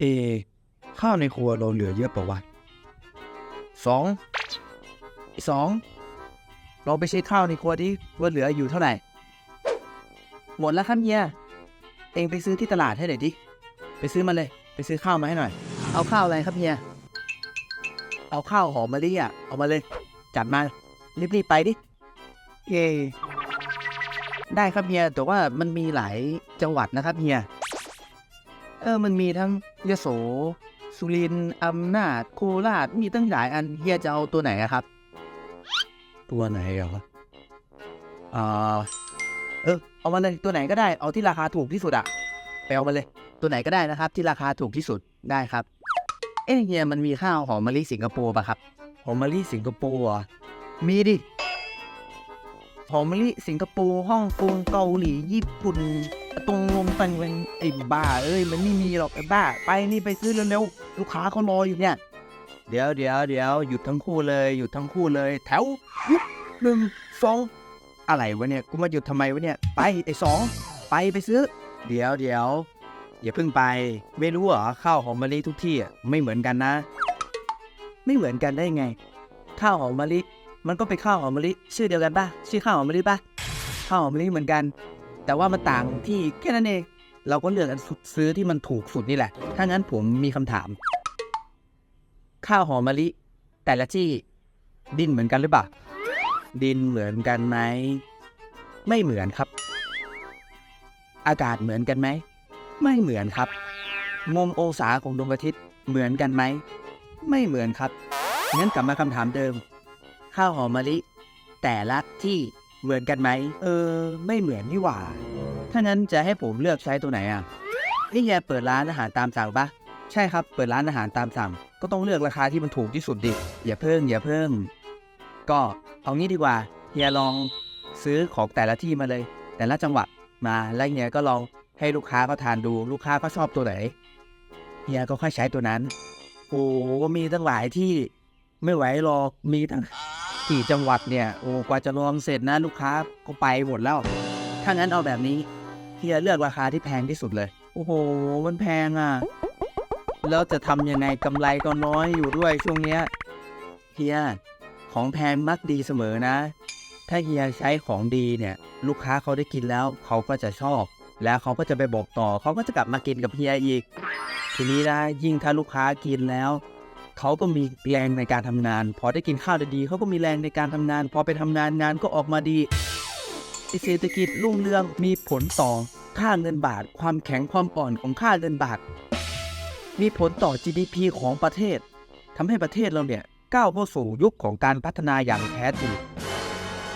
เอ ข้าวในครัวเราเหลือเยอะเปล่าวะสองสองเราไปเช็คข้าวในครัวดิว่าเหลืออยู่เท่าไหร่ หมดแล้วครับเฮียเองไปซื้อที่ตลาดให้หน่อยดิ ไปซื้อมาเลย ไปซื้อข้าวมาให้หน่อย เอาข้าวอะไรครับเฮีย เอาข้าวหอมมะลิอะ เอามาเลย จัดมา รีบๆไปดิ เยได้ครับเฮีย แต่ว่ามันมีหลายจังหวัดนะครับเฮีย เออมันมีทั้งยโส สุรินทร์อำนาจโคราชมีตั้งหลายอันเฮียจะเอาตัวไหนอะครับ ตัวไหนเหรออ่าเออเอามาเลยตัวไหนก็ได้เอาที่ราคาถูกที่สุดอะไปเอามาเลย ตัวไหนก็ได้นะครับ ที่ราคาถูกที่สุดได้ครับ เอ๊ะเฮียมันมีข้าวหอมมะลิสิงคโปร์ปะครับ หอมมะลิสิงคโปร์อะมีดิ หอมมะลิสิงคโปร์ฮ่องกงเกาหลีญี่ปุ่นตรงลมตังเป็นไอ้บ้าเอ้ยมันไม่มีหรอกไอ้บ้า ไปนี่ไปซื้อเร็วๆลูกค้าเขารออยู่เนี่ย เดี๋ยวเดี๋ยวเดี๋ยวหยุดทั้งคู่เลยหยุดทั้งคู่เลย แถวหนึ่งสองอะไรวะเนี่ยกูมาหยุดทำไมวะเนี่ยไปไอ้สองไปไปซื้อ เดี๋ยวเดี๋ยวอย่าเพิ่งไป ไม่รู้เหรอข้าวหอมมะลิทุกที่อะไม่เหมือนกันนะ ไม่เหมือนกันได้ไง ข้าวหอมมะลิ มันก็เป็นข้าวหอมมะลิชื่อเดียวกันปะชื่อข้าวหอมมะลิปะข้าวหอมมะลิเหมือนกัน แต่ว่ามันต่างที่แค่นั้นเองเราก็เลือกอันสุดซื้อที่มันถูกสุดนี่แหละ ถ้างั้นผมมีคำถาม ข้าวหอมมะลิ แต่ละที่ดินเหมือนกันหรือเปล่าดินเหมือนกันไหมไม่เหมือนครับ อากาศเหมือนกันไหมไม่เหมือนครับมุมองศาของดวงอาทิตย์เหมือนกันไหมไม่เหมือนครับงั้นกลับมาคำถามเดิม ข้าวหอมมะลิ แต่ละที่เหมือนกันไหม เออ ไม่เหมือนนี่หว่า ถ้างั้นจะให้ผมเลือกใช้ตัวไหนอะนี่แกเปิดร้านอาหารตามสั่งปะใช่ครับ เปิดร้านอาหารตามสั่ง ก็ต้องเลือกราคาที่มันถูกที่สุดดิ อย่าเพิ่มอย่าเพิ่มก็เอางี้ดีกว่าเฮียลองซื้อของแต่ละที่มาเลย แต่ละจังหวัดมาแล้วเฮียก็ลองให้ลูกค้าเขาทานดู ลูกค้าเขาชอบตัวไหนเฮียก็ค่อยใช้ตัวนั้น โอ้โหมีตั้งหลายที่ไม่ไหวหรอก มีตั้ง กี่จังหวัดเนี่ยโอ้กว่าจะรวมเสร็จนะลูกค้าก็ไปหมดแล้ว ถ้างั้นเอาแบบนี้เฮียเลือกราคาที่แพงที่สุดเลย โอ้โห มันแพงอะ แล้วจะทำยังไงกำไรก็น้อยอยู่ด้วยช่วงเนี้ยเฮียของแพงมักดีเสมอนะ ถ้าเฮียใช้ของดีเนี่ย ลูกค้าเขาได้กินแล้วเขาก็จะชอบ แล้วเขาก็จะไปบอกต่อเขาก็จะกลับมากินกับเฮียอีก ทีนี้นะยิ่งถ้าลูกค้ากินแล้ว เขาก็มีแรงในการทำงาน พอได้กินข้าวดีๆเขาก็มีแรงในการทำงาน พอไปทำงานงานก็ออกมาดีเศรษฐกิจรุ่งเรืองมีผลต่อค่าเงินบาท ความแข็งความอ่อนของค่าเงินบาท มีผลต่อ GDP ของประเทศทำให้ประเทศเราเนี่ยก้าวเข้าสู่ยุคของการพัฒนาอย่างแท้จริง